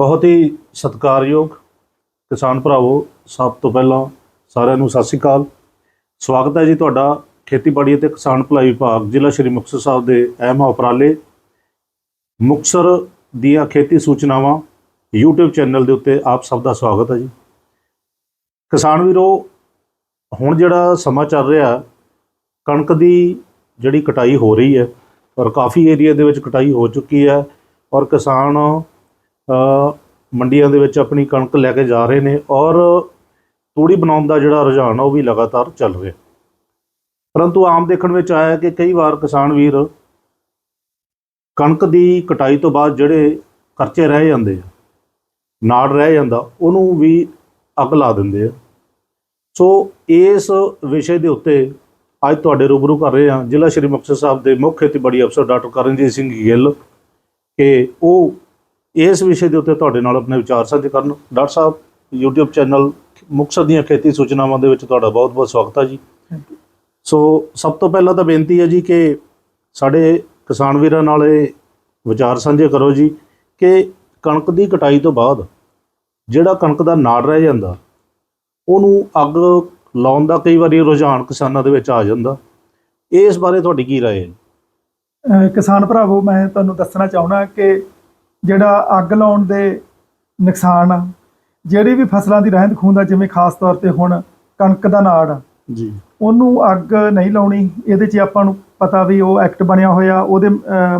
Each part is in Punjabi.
ਬਹੁਤ ਹੀ ਸਤਿਕਾਰਯੋਗ ਕਿਸਾਨ ਭਰਾਵੋ, ਸਭ ਤੋਂ ਪਹਿਲਾਂ ਸਾਰਿਆਂ ਨੂੰ ਸਤਿ ਸ੍ਰੀ ਅਕਾਲ। ਸਵਾਗਤ ਹੈ ਜੀ ਤੁਹਾਡਾ ਖੇਤੀਬਾੜੀ ਅਤੇ ਕਿਸਾਨ ਭਲਾਈ ਵਿਭਾਗ, ਜ਼ਿਲ੍ਹਾ ਸ਼੍ਰੀ ਮੁਕਤਸਰ ਸਾਹਿਬ ਦੇ ਅਹਿਮ ਉਪਰਾਲੇ, ਮੁਕਤਸਰ ਦੀਆਂ ਖੇਤੀ ਸੂਚਨਾਵਾਂ YouTube ਚੈਨਲ ਦੇ ਉੱਤੇ ਆਪ ਸਭ ਦਾ ਸਵਾਗਤ ਹੈ ਜੀ। ਕਿਸਾਨ ਵੀਰੋ, ਹੁਣ ਜਿਹੜਾ ਸਮਾਂ ਚੱਲ ਰਿਹਾ, ਕਣਕ ਦੀ ਜਿਹੜੀ ਕਟਾਈ ਹੋ ਰਹੀ ਹੈ ਔਰ ਕਾਫੀ ਏਰੀਆ ਦੇ ਵਿੱਚ ਕਟਾਈ ਹੋ ਚੁੱਕੀ ਹੈ ਔਰ ਕਿਸਾਨ ਮੰਡੀਆਂ ਦੇ ਵਿੱਚ ਆਪਣੀ ਕਣਕ ਲੈ ਕੇ ਜਾ ਰਹੇ ਨੇ ਔਰ ਤੂੜੀ ਬਣਾਉਣ ਦਾ ਜਿਹੜਾ ਰੁਝਾਨ ਆ, ਉਹ ਵੀ ਲਗਾਤਾਰ ਚੱਲ ਰਿਹਾ। ਪਰੰਤੂ ਆਮ ਦੇਖਣ ਵਿੱਚ ਆਇਆ ਕਿ ਕਈ ਵਾਰ ਕਿਸਾਨ ਵੀਰ ਕਣਕ ਦੀ ਕਟਾਈ ਤੋਂ ਬਾਅਦ ਜਿਹੜੇ ਖਰਚੇ ਰਹਿ ਜਾਂਦੇ ਆ, ਨਾੜ ਰਹਿ ਜਾਂਦਾ, ਉਹਨੂੰ ਵੀ ਅੱਗ ਲਾ ਦਿੰਦੇ ਆ। ਸੋ ਇਸ ਵਿਸ਼ੇ ਦੇ ਉੱਤੇ ਅੱਜ ਤੁਹਾਡੇ ਰੂਬਰੂ ਕਰ ਰਹੇ ਹਾਂ। ਜ਼ਿਲ੍ਹਾ ਸ਼੍ਰੀ ਮੁਕਤਸਰ ਸਾਹਿਬ ਦੇ ਮੁੱਖ ਖੇਤੀਬਾੜੀ ਅਫਸਰ ਡਾਕਟਰ ਕਰਨਜੀਤ ਸਿੰਘ ਗਿੱਲ ਕਿ ਉਹ ਇਸ ਵਿਸ਼ੇ ਦੇ ਉੱਤੇ ਤੁਹਾਡੇ ਨਾਲ ਆਪਣੇ ਵਿਚਾਰ ਸਾਂਝੇ ਕਰਨ। ਡਾਕਟਰ ਸਾਹਿਬ YouTube ਚੈਨਲ ਮੁਕਤਸਰ ਦੀਆਂ ਖੇਤੀ ਸੂਚਨਾਵਾਂ ਦੇ ਵਿੱਚ ਤੁਹਾਡਾ ਬਹੁਤ-ਬਹੁਤ ਸਵਾਗਤ ਹੈ ਜੀ। ਸੋ ਸਭ ਤੋਂ ਪਹਿਲਾਂ ਤਾਂ ਬੇਨਤੀ ਹੈ ਜੀ ਕਿ ਸਾਡੇ ਕਿਸਾਨ ਵੀਰਾਂ ਨਾਲ ਇਹ ਵਿਚਾਰ ਸਾਂਝੇ ਕਰੋ ਜੀ ਕਿ ਕਣਕ ਦੀ ਕਟਾਈ ਤੋਂ ਬਾਅਦ ਜਿਹੜਾ ਕਣਕ ਦਾ ਨਾੜ ਰਹਿ ਜਾਂਦਾ ਉਹਨੂੰ ਅੱਗ ਲਾਉਣ ਦਾ ਕਈ ਵਾਰੀ ਰੁਝਾਨ ਕਿਸਾਨਾਂ ਦੇ ਵਿੱਚ ਆ ਜਾਂਦਾ। ਇਸ ਬਾਰੇ ਤੁਹਾਡੀ ਕੀ ਰਾਏ ਹੈ? ਕਿਸਾਨ ਭਰਾਵੋ ਮੈਂ ਤੁਹਾਨੂੰ ਦੱਸਣਾ ਚਾਹੁੰਦਾ ਕਿ ਜਿਹੜਾ ਅੱਗ ਲਾਉਣ ਦੇ ਨੁਕਸਾਨ ਆ ਜਿਹੜੀ ਵੀ ਫਸਲਾਂ ਦੀ ਰਹਿੰਦ ਖੂੰਹਦ ਆ ਜਿਵੇਂ ਖਾਸ ਤੌਰ ਤੇ ਹੁਣ ਕਣਕ ਦਾ ਨਾੜ ਜੀ। ਉਹਨੂੰ ਅੱਗ ਨਹੀਂ ਲਾਉਣੀ ਇਹਦੇ 'ਚ ਆਪਾਂ ਨੂੰ ਪਤਾ ਵੀ ਉਹ ਐਕਟ ਬਣਿਆ ਹੋਇਆ ਉਹਦੇ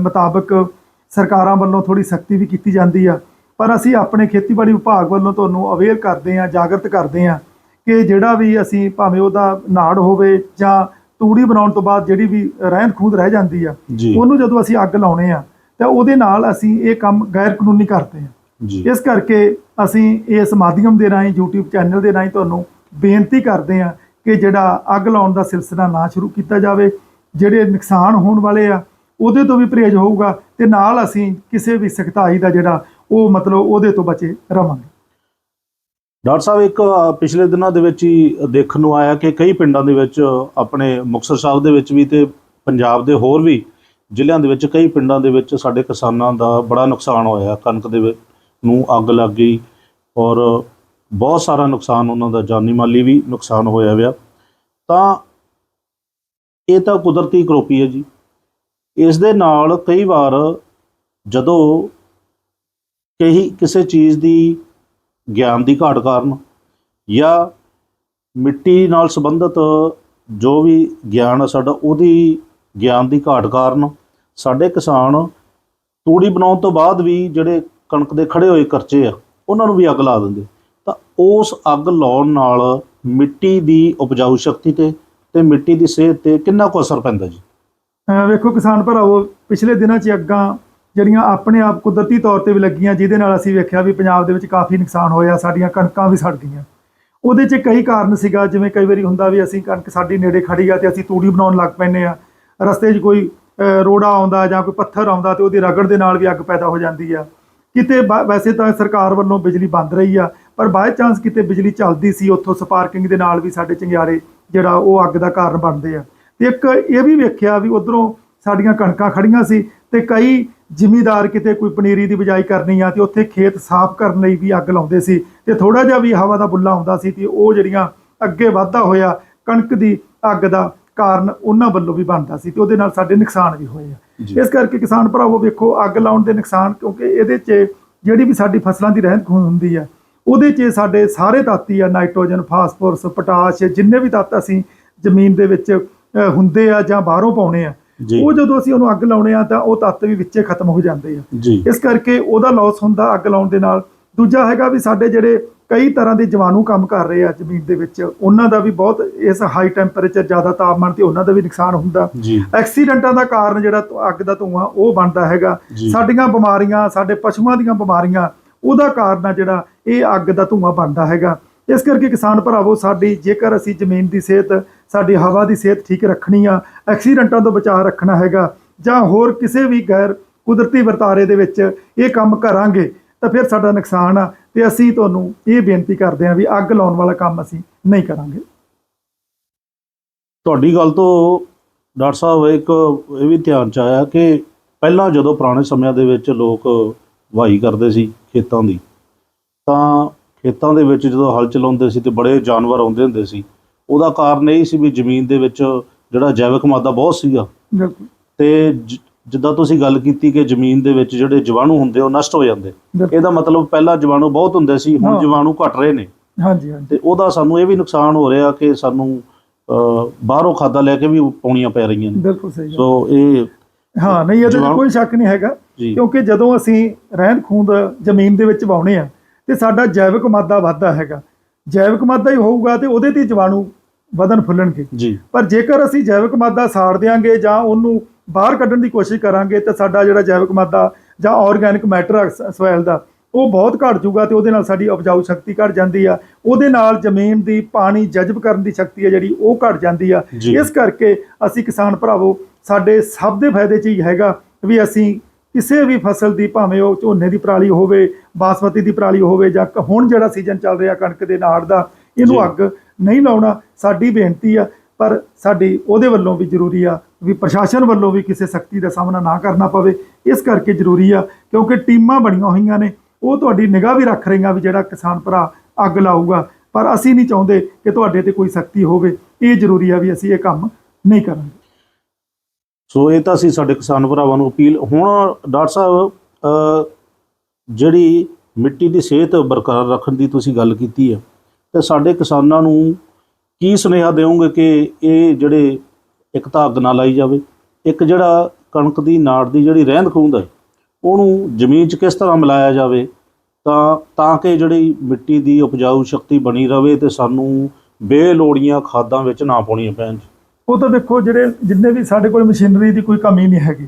ਮੁਤਾਬਕ ਸਰਕਾਰਾਂ ਵੱਲੋਂ ਥੋੜੀ ਸਖਤੀ ਵੀ ਕੀਤੀ ਜਾਂਦੀ ਆ। ਪਰ ਅਸੀਂ ਆਪਣੇ ਖੇਤੀਬਾੜੀ ਵਿਭਾਗ ਵੱਲੋਂ ਤੁਹਾਨੂੰ ਅਵੇਅਰ ਕਰਦੇ ਆ ਜਾਗਰਤ ਕਰਦੇ ਆ ਕਿ ਜਿਹੜਾ ਵੀ ਅਸੀਂ ਭਾਵੇਂ ਉਹਦਾ ਨਾੜ ਹੋਵੇ ਜਾਂ ਤੂੜੀ ਬਣਾਉਣ ਤੋਂ ਬਾਅਦ ਜਿਹੜੀ ਵੀ ਰਹਿੰਦ ਖੂੰਹਦ ਰਹਿ ਜਾਂਦੀ ਆ ਉਹਨੂੰ ਜਦੋਂ ਅਸੀਂ ਅੱਗ ਲਾਉਣੇ ਆ ਤਾਂ ਉਹਦੇ ਨਾਲ ਅਸੀਂ ਇਹ ਕੰਮ ਗੈਰ ਕਾਨੂੰਨੀ ਕਰਦੇ ਜੀ। ਇਸ ਕਰਕੇ ਅਸੀਂ ਇਸ ਮਾਧਿਅਮ ਦੇ ਰਾਹੀਂ YouTube ਚੈਨਲ ਦੇ ਰਾਹੀਂ ਤੁਹਾਨੂੰ ਬੇਨਤੀ ਕਰਦੇ ਆ ਕਿ ਜਿਹੜਾ ਅੱਗ ਲਾਉਣ ਦਾ ਸਿਲਸਿਲਾ ਨਾ ਸ਼ੁਰੂ ਕੀਤਾ ਜਾਵੇ ਜਿਹੜੇ ਨੁਕਸਾਨ ਹੋਣ ਵਾਲੇ ਆ ਉਹਦੇ ਤੋਂ ਵੀ ਪਰਹੇਜ਼ ਹੋਊਗਾ ਤੇ ਨਾਲ ਅਸੀਂ ਕਿਸੇ ਵੀ ਸਖਤਾਈ ਦਾ ਜਿਹੜਾ ਉਹ ਮਤਲਬ ਉਹਦੇ ਤੋਂ ਬਚੇ ਰਵਾਂਗੇ ਡਾਕਟਰ ਸਾਹਿਬ ਇੱਕ ਪਿਛਲੇ ਦਿਨਾਂ ਦੇ ਵਿੱਚ ਹੀ ਦੇਖਣ ਨੂੰ ਆਇਆ ਕਿ ਕਈ ਪਿੰਡਾਂ ਦੇ ਵਿੱਚ ਆਪਣੇ ਮੁਕਤਸਰ ਸਾਹਿਬ ਦੇ ਵਿੱਚ ਵੀ ਤੇ ਪੰਜਾਬ ਦੇ ਹੋਰ ਵੀ ਜ਼ਿਲ੍ਹਿਆਂ ਦੇ ਵਿੱਚ ਕਈ ਪਿੰਡਾਂ ਦੇ ਵਿੱਚ ਸਾਡੇ ਕਿਸਾਨਾਂ ਦਾ ਬੜਾ ਨੁਕਸਾਨ ਹੋਇਆ। ਕਣਕ ਦੇ ਨੂੰ ਅੱਗ ਲੱਗ ਗਈ ਔਰ ਬਹੁਤ ਸਾਰਾ ਨੁਕਸਾਨ ਉਹਨਾਂ ਦਾ ਜਾਨੀ ਮਾਲੀ ਵੀ ਨੁਕਸਾਨ ਹੋਇਆ ਵਿਆ ਤਾਂ ਇਹ ਤਾਂ ਕੁਦਰਤੀ ਕਰੋਪੀ ਹੈ ਜੀ। ਇਸ ਦੇ ਨਾਲ ਕਈ ਵਾਰ ਜਦੋਂ ਕਹੀ ਕਿਸੇ ਚੀਜ਼ ਦੀ ਗਿਆਨ ਦੀ ਘਾਟ ਕਾਰਨ ਜਾਂ ਮਿੱਟੀ ਨਾਲ ਸੰਬੰਧਿਤ ਜੋ ਵੀ ਗਿਆਨ ਆ ਸਾਡਾ, ਉਹਦੀ ਗਿਆਨ ਦੀ ਘਾਟ ਕਾਰਨ ਸਾਡੇ ਕਿਸਾਨ ਤੂੜੀ ਬਣਾਉਣ ਤੋਂ ਬਾਅਦ ਵੀ ਜਿਹੜੇ ਕਣਕ ਦੇ ਖੜੇ ਹੋਏ ਕਰਚੇ ਆ, ਉਹਨਾਂ ਨੂੰ ਵੀ ਅੱਗ ਲਾ ਦਿੰਦੇ। ਤਾਂ ਉਸ ਅੱਗ ਲਾਉਣ ਨਾਲ ਮਿੱਟੀ ਦੀ ਉਪਜਾਊ ਸ਼ਕਤੀ ਤੇ ਤੇ ਮਿੱਟੀ ਦੀ ਸਿਹਤ ਤੇ ਕਿੰਨਾ ਕੁ ਅਸਰ ਪੈਂਦਾ ਜੀ? ਵੇਖੋ ਕਿਸਾਨ ਭਰਾਵੋ, ਪਿਛਲੇ ਦਿਨਾਂ 'ਚ ਅੱਗਾਂ ਜਿਹੜੀਆਂ ਆਪਣੇ ਆਪ ਕੁਦਰਤੀ ਤੌਰ ਤੇ ਵੀ ਲੱਗੀਆਂ, ਜਿਹਦੇ ਨਾਲ ਅਸੀਂ ਵੇਖਿਆ ਵੀ ਪੰਜਾਬ ਦੇ ਵਿੱਚ ਕਾਫੀ ਨੁਕਸਾਨ ਹੋਇਆ, ਸਾਡੀਆਂ ਕਣਕਾਂ ਵੀ ਸੜ ਗਈਆਂ। ਉਹਦੇ 'ਚ ਕਈ ਕਾਰਨ ਸੀਗਾ, ਜਿਵੇਂ ਕਈ ਵਾਰੀ ਹੁੰਦਾ ਵੀ ਅਸੀਂ ਕਣਕ ਸਾਡੀ ਨੇੜੇ ਖੜੀ ਆ ਤੇ ਅਸੀਂ ਤੂੜੀ ਬਣਾਉਣ ਲੱਗ ਪੈਂਦੇ ਆ, ਰਸਤੇ 'ਚ ਕੋਈ ਰੋੜਾ ਆਉਂਦਾ ਜਾਂ ਕੋਈ ਪੱਥਰ ਆਉਂਦਾ ਤੇ ਉਹਦੀ ਰਗੜ ਦੇ ਨਾਲ ਵੀ ਅੱਗ ਪੈਦਾ ਹੋ ਜਾਂਦੀ ਆ। ਕਿਤੇ ਬ- ਵੈਸੇ ਤਾਂ ਸਰਕਾਰ ਵੱਲੋਂ ਬਿਜਲੀ ਬੰਦ ਰਹੀ ਆ, ਪਰ ਬਾਈ ਚਾਂਸ ਕਿਤੇ ਬਿਜਲੀ ਚੱਲਦੀ ਸੀ, ਉੱਥੋਂ ਸਪਾਰਕਿੰਗ ਦੇ ਨਾਲ ਵੀ ਸਾਡੇ ਚੰਗਿਆੜੇ ਜਿਹੜਾ ਉਹ ਅੱਗ ਦਾ ਕਾਰਨ ਬਣਦੇ ਆ। ਤੇ ਇੱਕ ਇਹ ਵੀ ਵੇਖਿਆ ਵੀ ਉਧਰੋਂ ਸਾਡੀਆਂ ਕਣਕਾਂ ਖੜੀਆਂ ਸੀ ਤੇ ਕਈ ਜ਼ਿਮੀਦਾਰ ਕਿਤੇ ਕੋਈ ਪਨੀਰੀ ਦੀ ਬਿਜਾਈ ਕਰਨੀ ਆ ਤੇ ਉੱਥੇ ਖੇਤ ਸਾਫ਼ ਕਰਨ ਲਈ ਵੀ ਅੱਗ ਲਾਉਂਦੇ ਸੀ ਤੇ ਥੋੜਾ ਜਿਹਾ ਵੀ ਹਵਾ ਦਾ ਬੁੱਲਾ ਹੁੰਦਾ ਸੀ ਤੇ ਉਹ ਜਿਹੜੀਆਂ ਅੱਗੇ ਵਾਧਾ ਹੋਇਆ, ਕਣਕ ਦੀ ਅੱਗ ਦਾ ਕਾਰਨ ਉਹਨਾਂ ਵੱਲੋਂ ਵੀ ਬਣਦਾ ਸੀ ਤੇ ਉਹਦੇ ਨਾਲ ਸਾਡੇ ਨੁਕਸਾਨ ਵੀ ਹੋਏ ਆ। ਇਸ ਕਰਕੇ ਕਿਸਾਨ ਭਰਾਵੋ ਵੇਖੋ ਅੱਗ ਲਾਉਣ ਦੇ ਨੁਕਸਾਨ ਕਿਉਂਕਿ ਇਹਦੇ 'ਚ ਜਿਹੜੀ ਵੀ ਸਾਡੀ ਫਸਲਾਂ ਦੀ ਰਹਿੰਦ ਖੂੰਹਦ ਹੁੰਦੀ ਆ ਉਹਦੇ 'ਚ ਸਾਡੇ ਸਾਰੇ ਤੱਤ ਆ ਨਾਈਟ੍ਰੋਜਨ ਫਾਸਫੋਰਸ ਪੋਟਾਸ਼ ਜਿੰਨੇ ਵੀ ਤੱਤ ਅਸੀਂ ਜ਼ਮੀਨ ਦੇ ਵਿੱਚ ਹੁੰਦੇ ਆ ਜਾਂ ਬਾਹਰੋਂ ਪਾਉਣੇ ਆ ਉਹ ਜਦੋਂ ਅਸੀਂ ਉਹਨੂੰ ਅੱਗ ਲਾਉਣੇ ਆ ਤਾਂ ਉਹ ਤੱਤ ਵੀ ਵਿੱਚੇ ਖਤਮ ਹੋ ਜਾਂਦੇ ਆ। ਇਸ ਕਰਕੇ ਉਹਦਾ ਲਾਸ ਹੁੰਦਾ ਅੱਗ ਲਾਉਣ ਦੇ ਨਾਲ। ਦੂਜਾ ਹੈਗਾ ਵੀ ਸਾਡੇ ਜਿਹੜੇ ਕਈ ਤਰ੍ਹਾਂ ਦੇ ਜੀਵਾਣੂ ਕੰਮ ਕਰ ਰਹੇ ਆ ਜ਼ਮੀਨ ਦੇ ਵਿੱਚ। ਉਹਨਾਂ ਦਾ ਵੀ ਬਹੁਤ ਇਸ ਹਾਈ ਟੈਂਪਰੇਚਰ ਜ਼ਿਆਦਾ ਤਾਪਮਾਨ ਤੇ ਉਹਨਾਂ ਦਾ ਵੀ ਨੁਕਸਾਨ ਹੁੰਦਾ। ਐਕਸੀਡੈਂਟਾਂ ਦਾ ਕਾਰਨ ਜਿਹੜਾ ਅੱਗ ਦਾ ਧੂਆਂ ਉਹ ਬਣਦਾ ਹੈਗਾ। ਸਾਡੀਆਂ ਬਿਮਾਰੀਆਂ ਸਾਡੇ ਪਸ਼ੂਆਂ ਦੀਆਂ ਬਿਮਾਰੀਆਂ ਉਹਦਾ ਕਾਰਨ ਆ ਜਿਹੜਾ ਇਹ ਅੱਗ ਦਾ ਧੂਆਂ ਬਣਦਾ ਹੈਗਾ। ਇਸ ਕਰਕੇ ਕਿਸਾਨ ਭਰਾਵੋ ਸਾਡੀ ਜੇਕਰ ਅਸੀਂ ਜ਼ਮੀਨ ਦੀ ਸਿਹਤ ਸਾਡੀ ਹਵਾ ਦੀ ਸਿਹਤ ਠੀਕ ਰੱਖਣੀ ਆ ਐਕਸੀਡੈਂਟਾਂ ਤੋਂ ਬਚਾਅ ਰੱਖਣਾ ਹੈਗਾ ਜਾਂ ਹੋਰ ਕਿਸੇ ਵੀ ਗੈਰ ਕੁਦਰਤੀ ਵਰਤਾਰੇ ਦੇ ਵਿੱਚ ਇਹ ਕੰਮ ਕਰਾਂਗੇ ਤਾਂ ਫਿਰ ਸਾਡਾ ਨੁਕਸਾਨ ਆ। ਤੇ ਅਸੀਂ ਤੁਹਾਨੂੰ ਇਹ ਬੇਨਤੀ ਕਰਦੇ ਹਾਂ ਵੀ ਅੱਗ ਲਾਉਣ ਵਾਲਾ ਕੰਮ ਅਸੀਂ ਨਹੀਂ ਕਰਾਂਗੇ। ਤੁਹਾਡੀ ਗੱਲ ਤੋਂ ਡਾਕਟਰ ਸਾਹਿਬ ਇੱਕ ਇਹ ਵੀ ਧਿਆਨ ਚ ਆਇਆ ਕਿ ਪਹਿਲਾਂ ਜਦੋਂ ਪੁਰਾਣੇ ਸਮਿਆਂ ਦੇ ਵਿੱਚ ਲੋਕ ਵਾਹੀ ਕਰਦੇ ਸੀ ਖੇਤਾਂ ਦੀ ਤਾਂ ਖੇਤਾਂ ਦੇ ਵਿੱਚ ਜਦੋਂ ਹਲ ਚਲਾਉਂਦੇ ਸੀ ਤੇ ਬੜੇ ਜਾਨਵਰ ਆਉਂਦੇ ਹੁੰਦੇ ਸੀ ਉਹਦਾ ਕਾਰਨ ਇਹ ਸੀ ਵੀ ਜ਼ਮੀਨ ਦੇ ਵਿੱਚ ਜਿਹੜਾ ਜੈਵਿਕ ਮਾਦਾ ਬਹੁਤ ਸੀਗਾ। ਬਿਲਕੁਲ। ਤੇ ਜਿੱਦਾਂ ਤੁਸੀਂ ਗੱਲ ਕੀਤੀ ਕਿ ਜ਼ਮੀਨ ਦੇ ਵਿੱਚ ਜਿਹੜੇ ਜੀਵਾਣੂ ਹੁੰਦੇ ਉਹ ਨਸ਼ਟ ਹੋ ਜਾਂਦੇ। ਬਿਲਕੁਲ। ਇਹਦਾ ਮਤਲਬ ਪਹਿਲਾਂ ਜੀਵਾਣੂ ਬਹੁਤ ਹੁੰਦੇ ਸੀ ਹੁਣ ਹਾਂ। ਜੀਵਾਣੂ ਘਟ ਰਹੇ ਨੇ। ਹਾਂਜੀ ਹਾਂਜੀ। ਤੇ ਉਹਦਾ ਸਾਨੂੰ ਇਹ ਵੀ ਨੁਕਸਾਨ ਹੋ ਰਿਹਾ ਕਿ ਸਾਨੂੰ ਅਹ, ਬਾਹਰੋਂ ਖਾਦਾਂ ਲੈ ਕੇ ਵੀ ਪਾਉਣੀਆਂ ਪੈ ਰਹੀਆਂ ਨੇ। ਬਿਲਕੁਲ ਸਹੀ ਗੱਲ। ਸੋ ਇਹ ਹਾਂ ਨਹੀਂ ਇਹਦੇ 'ਚ ਕੋਈ ਸ਼ੱਕ ਨਹੀਂ ਹੈਗਾ ਜੀ। ਕਿਉਂਕਿ ਜਦੋਂ ਅਸੀਂ ਰਹਿੰਦ ਖੂੰਦ ਜ਼ਮੀਨ ਦੇ ਵਿੱਚ ਵਾਉਣੇ ਆ ਤੇ ਸਾਡਾ ਜੈਵਿਕ ਮਾਦਾ ਵੱਧਦਾ ਹੈਗਾ। ਜੈਵਿਕ ਮਾਦਾ ਹੀ ਹੋਊਗਾ ਤੇ ਉਹਦੇ ਤੇ ਜੀਵਾਣੂ ਵਧਣ ਫੁੱਲਣਗੇ। ਜੀ। ਪਰ ਜੇਕਰ ਅਸੀਂ ਜੈਵਿਕ ਮਾਦਾ ਸਾੜ ਦਿਆਂਗੇ ਜਾਂ ਉਹਨੂੰ ਬਾਹਰ ਕੱਢਣ ਦੀ ਕੋਸ਼ਿਸ਼ ਕਰਾਂਗੇ ਤਾਂ ਸਾਡਾ ਜਿਹੜਾ ਜੈਵਿਕ ਮਾਦਾ ਜਾਂ ਆਰਗੈਨਿਕ ਮੈਟਰ ਸੋਇਲ ਦਾ ਉਹ ਬਹੁਤ ਘਟ ਜਾਊਗਾ ਤੇ ਉਹਦੇ ਨਾਲ ਸਾਡੀ ਉਪਜਾਊ ਸ਼ਕਤੀ ਘਟ ਜਾਂਦੀ ਆ ਉਹਦੇ ਨਾਲ ਜ਼ਮੀਨ ਦੀ ਪਾਣੀ ਜਜ਼ਬ ਕਰਨ ਦੀ ਸ਼ਕਤੀ ਹੈ ਜਿਹੜੀ ਉਹ ਘਟ ਜਾਂਦੀ ਆ। ਇਸ ਕਰਕੇ ਅਸੀਂ ਕਿਸਾਨ ਭਰਾਵੋ ਸਾਡੇ ਸਭ ਦੇ ਫਾਇਦੇ 'ਚ ਹੀ ਹੈਗਾ ਵੀ ਅਸੀਂ ਕਿਸੇ ਵੀ ਫਸਲ ਦੀ ਭਾਵੇਂ ਉਹ ਝੋਨੇ ਦੀ ਪਰਾਲੀ ਹੋਵੇ ਬਾਸਮਤੀ ਦੀ ਪਰਾਲੀ ਹੋਵੇ ਜਾਂ ਹੁਣ ਜਿਹੜਾ ਸੀਜ਼ਨ ਚੱਲ ਰਿਹਾ ਕਣਕ ਦੇ ਨਾੜ ਦਾ ਇਹਨੂੰ। ਅੱਗ ਨਹੀਂ ਲਾਉਣਾ ਸਾਡੀ ਬੇਨਤੀ ਆ ਪਰ ਸਾਡੀ ਉਹਦੇ ਵੱਲੋਂ ਵੀ ਜ਼ਰੂਰੀ ਆ ਵੀ ਪ੍ਰਸ਼ਾਸਨ ਵੱਲੋਂ ਵੀ ਕਿਸੇ ਸਖਤੀ ਦਾ ਸਾਹਮਣਾ ਨਾ ਕਰਨਾ ਪਵੇ। ਇਸ ਕਰਕੇ ਜ਼ਰੂਰੀ ਆ ਕਿਉਂਕਿ ਟੀਮਾਂ ਬਣੀਆਂ ਹੋਈਆਂ ਨੇ, ਉਹ ਤੁਹਾਡੀ ਨਿਗਾਹ ਵੀ ਰੱਖ ਰਹੀਆਂ ਵੀ ਜਿਹੜਾ ਕਿਸਾਨ ਭਰਾ ਅੱਗ ਲਾਊਗਾ। ਪਰ ਅਸੀਂ ਨਹੀਂ ਚਾਹੁੰਦੇ ਕਿ ਤੁਹਾਡੇ ਤੇ ਕੋਈ ਸਖਤੀ ਹੋਵੇ। ਇਹ ਜ਼ਰੂਰੀ ਆ ਵੀ ਅਸੀਂ ਇਹ ਕੰਮ ਨਹੀਂ ਕਰਾਂਗੇ। ਸੋ ਇਹ ਤਾਂ ਅਸੀਂ ਸਾਡੇ ਕਿਸਾਨ ਭਰਾਵਾਂ ਨੂੰ ਅਪੀਲ, ਹੁਣ ਡਾਕਟਰ ਸਾਹਿਬ ਜਿਹੜੀ ਮਿੱਟੀ ਦੀ ਸਿਹਤ ਬਰਕਰਾਰ ਰੱਖਣ ਦੀ ਤੁਸੀਂ ਗੱਲ ਕੀਤੀ ਹੈ ਤੇ ਸਾਡੇ ਕਿਸਾਨਾਂ ਨੂੰ ਕੀ ਸੁਨੇਹਾ ਦਿਓਗੇ ਕਿ ਇਹ ਜਿਹੜੇ ਇੱਕ ਤਾਂ ਅੱਗ ਨਾ ਲਾਈ ਜਾਵੇ? ਇੱਕ ਜਿਹੜਾ ਕਣਕ ਦੀ ਨਾੜ ਦੀ ਜਿਹੜੀ ਰਹਿੰਦ ਖੂੰਦ ਹੈ, ਉਹਨੂੰ ਜ਼ਮੀਨ 'ਚ ਕਿਸ ਤਰ੍ਹਾਂ ਮਿਲਾਇਆ ਜਾਵੇ? ਤਾਂ ਤਾਂ ਕਿ ਜਿਹੜੀ ਮਿੱਟੀ ਦੀ ਉਪਜਾਊ ਸ਼ਕਤੀ ਬਣੀ ਰਵੇ ਤੇ ਸਾਨੂੰ ਬੇਲੋੜੀਆਂ ਖਾਦਾਂ ਵਿੱਚ ਨਾ ਪਾਉਣੀਆਂ ਪੈਣ। ਉਹ ਤਾਂ ਦੇਖੋ, ਜਿਹੜੇ ਜਿੰਨੇ ਵੀ ਸਾਡੇ ਕੋਲ ਮਸ਼ੀਨਰੀ ਦੀ ਕੋਈ ਕਮੀ ਨਹੀਂ ਹੈਗੀ।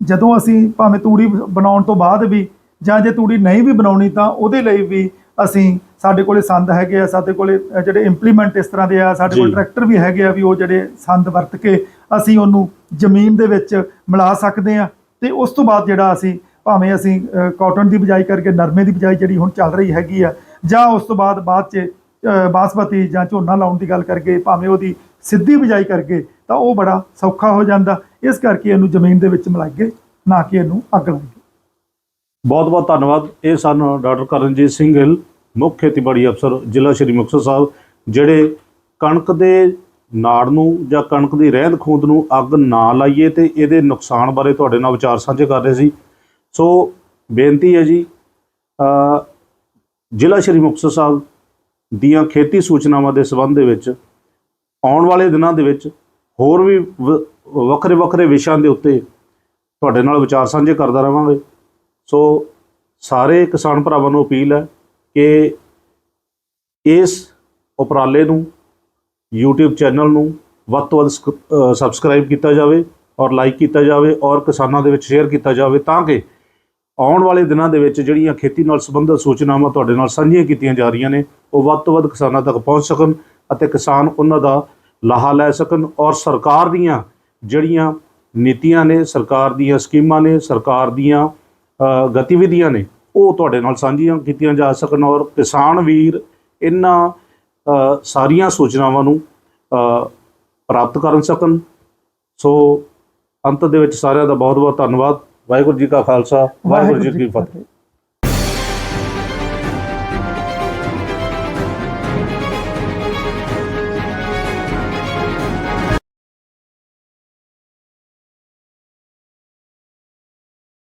ਜਦੋਂ ਅਸੀਂ ਭਾਵੇਂ ਤੂੜੀ ਬਣਾਉਣ ਤੋਂ ਬਾਅਦ ਵੀ ਜਾਂ ਜੇ ਤੂੜੀ ਨਹੀਂ ਵੀ ਬਣਾਉਣੀ ਤਾਂ ਉਹਦੇ ਲਈ ਵੀ ਅਸੀਂ ਸਾਡੇ ਕੋਲੇ ਸੰਦ ਹੈਗੇ ਆ ਸਾਡੇ ਕੋਲੇ ਜਿਹੜੇ ਇੰਪਲੀਮੈਂਟ ਇਸ ਤਰ੍ਹਾਂ ਦੇ ਆ ਸਾਡੇ ਕੋਲ। ਟਰੈਕਟਰ ਵੀ ਹੈਗੇ ਆ ਵੀ ਉਹ ਜਿਹੜੇ ਸੰਦ ਵਰਤ ਕੇ ਅਸੀਂ ਉਹਨੂੰ ਜ਼ਮੀਨ ਦੇ ਵਿੱਚ ਮਿਲਾ ਸਕਦੇ ਆ। ਤੇ ਉਸ ਤੋਂ ਬਾਅਦ ਜਿਹੜਾ ਅਸੀਂ ਭਾਵੇਂ ਅਸੀਂ ਕਾਟਨ ਦੀ ਬਿਜਾਈ ਕਰਕੇ ਨਰਮੇ ਦੀ ਬਿਜਾਈ ਜਿਹੜੀ ਹੁਣ ਚੱਲ ਰਹੀ ਹੈਗੀ ਆ ਜਾਂ ਉਸ ਤੋਂ ਬਾਅਦ ਬਾਅਦ ਚ ਬਾਸਮਤੀ ਜਾਂ ਝੋਨਾ ਲਾਉਣ ਦੀ ਗੱਲ ਕਰਕੇ ਭਾਵੇਂ ਉਹਦੀ ਸਿੱਧੀ ਬਿਜਾਈ ਕਰਕੇ ਤਾਂ ਉਹ ਬੜਾ ਸੌਖਾ ਹੋ ਜਾਂਦਾ। ਇਸ ਕਰਕੇ ਇਹਨੂੰ ਜ਼ਮੀਨ ਦੇ ਵਿੱਚ ਮਿਲਾਈਏ ਨਾ ਕਿ ਇਹਨੂੰ ਅੱਗ ਲਾਈਏ ਬਹੁਤ ਬਹੁਤ ਧੰਨਵਾਦ। ਇਹ ਸਨ ਡਾਕਟਰ ਕਰਨਜੀਤ ਸਿੰਘ ਗਿੱਲ, ਮੁੱਖ ਖੇਤੀਬਾੜੀ ਅਫਸਰ, ਜ਼ਿਲ੍ਹਾ ਸ਼੍ਰੀ ਮੁਕਤਸਰ ਸਾਹਿਬ, ਜਿਹੜੇ ਕਣਕ ਦੇ ਨਾੜ ਨੂੰ ਜਾਂ ਕਣਕ ਦੀ ਰਹਿੰਦ ਖੂੰਦ ਨੂੰ ਅੱਗ ਨਾ ਲਾਈਏ ਤੇ ਇਹਦੇ ਨੁਕਸਾਨ ਬਾਰੇ ਤੁਹਾਡੇ ਨਾਲ ਵਿਚਾਰ ਸਾਂਝੇ ਕਰ ਰਹੇ ਸੀ। ਸੋ ਬੇਨਤੀ ਹੈ ਜੀ ਜ਼ਿਲ੍ਹਾ ਸ਼੍ਰੀ ਮੁਕਤਸਰ ਸਾਹਿਬ ਦੀਆਂ ਖੇਤੀ ਸੂਚਨਾਵਾਂ ਦੇ ਸੰਬੰਧ ਦੇ ਵਿੱਚ, ਆਉਣ ਵਾਲੇ ਦਿਨਾਂ ਦੇ ਵਿੱਚ ਹੋਰ ਵੀ ਵੱਖਰੇ ਵੱਖਰੇ ਵਿਸ਼ਿਆਂ ਦੇ ਉੱਤੇ ਤੁਹਾਡੇ ਨਾਲ ਵਿਚਾਰ ਸਾਂਝੇ ਕਰਦਾ ਰਹਾਂਗੇ। ਸੋ ਸਾਰੇ ਕਿਸਾਨ ਭਰਾਵਾਂ ਨੂੰ ਅਪੀਲ ਹੈ ਕਿ ਇਸ ਉਪਰਾਲੇ ਨੂੰ, YouTube ਚੈਨਲ ਨੂੰ ਵੱਧ ਤੋਂ ਵੱਧ ਸਬਸਕ੍ਰਾਈਬ ਕੀਤਾ ਜਾਵੇ ਔਰ ਲਾਈਕ ਕੀਤਾ ਜਾਵੇ ਔਰ ਕਿਸਾਨਾਂ ਦੇ ਵਿੱਚ ਸ਼ੇਅਰ ਕੀਤਾ ਜਾਵੇ ਤਾਂ ਕਿ ਆਉਣ ਵਾਲੇ ਦਿਨਾਂ ਦੇ ਵਿੱਚ ਜਿਹੜੀਆਂ ਖੇਤੀ ਨਾਲ ਸੰਬੰਧਿਤ ਸੂਚਨਾਵਾਂ ਤੁਹਾਡੇ ਨਾਲ ਸਾਂਝੀਆਂ ਕੀਤੀਆਂ ਜਾ ਰਹੀਆਂ ਨੇ, ਉਹ ਵੱਧ ਤੋਂ ਵੱਧ ਕਿਸਾਨਾਂ ਤੱਕ ਪਹੁੰਚ ਸਕਣ ਅਤੇ ਕਿਸਾਨ ਉਹਨਾਂ ਦਾ ਲਾਹਾ ਲੈ ਸਕਣ ਔਰ ਸਰਕਾਰ ਦੀਆਂ ਜਿਹੜੀਆਂ ਨੀਤੀਆਂ ਨੇ, ਸਰਕਾਰ ਦੀਆਂ ਸਕੀਮਾਂ ਨੇ, ਸਰਕਾਰ ਦੀਆਂ ਗਤੀਵਿਧੀਆਂ ਨੇ, ਉਹ ਤੁਹਾਡੇ ਨਾਲ ਸਾਂਝੀਆਂ ਕੀਤੀਆਂ ਜਾ ਸਕਣ ਔਰ ਕਿਸਾਨ ਵੀਰ ਇਹਨਾਂ ਸਾਰੀਆਂ ਸੂਚਨਾਵਾਂ ਨੂੰ ਪ੍ਰਾਪਤ ਕਰਨ ਸਕਣ। ਸੋ ਅੰਤ ਦੇ ਵਿੱਚ ਸਾਰਿਆਂ ਦਾ ਬਹੁਤ ਬਹੁਤ ਧੰਨਵਾਦ। ਵਾਹਿਗੁਰੂ ਜੀ ਕਾ ਖਾਲਸਾ, ਵਾਹਿਗੁਰੂ ਜੀ ਕੀ ਫਤਿਹ।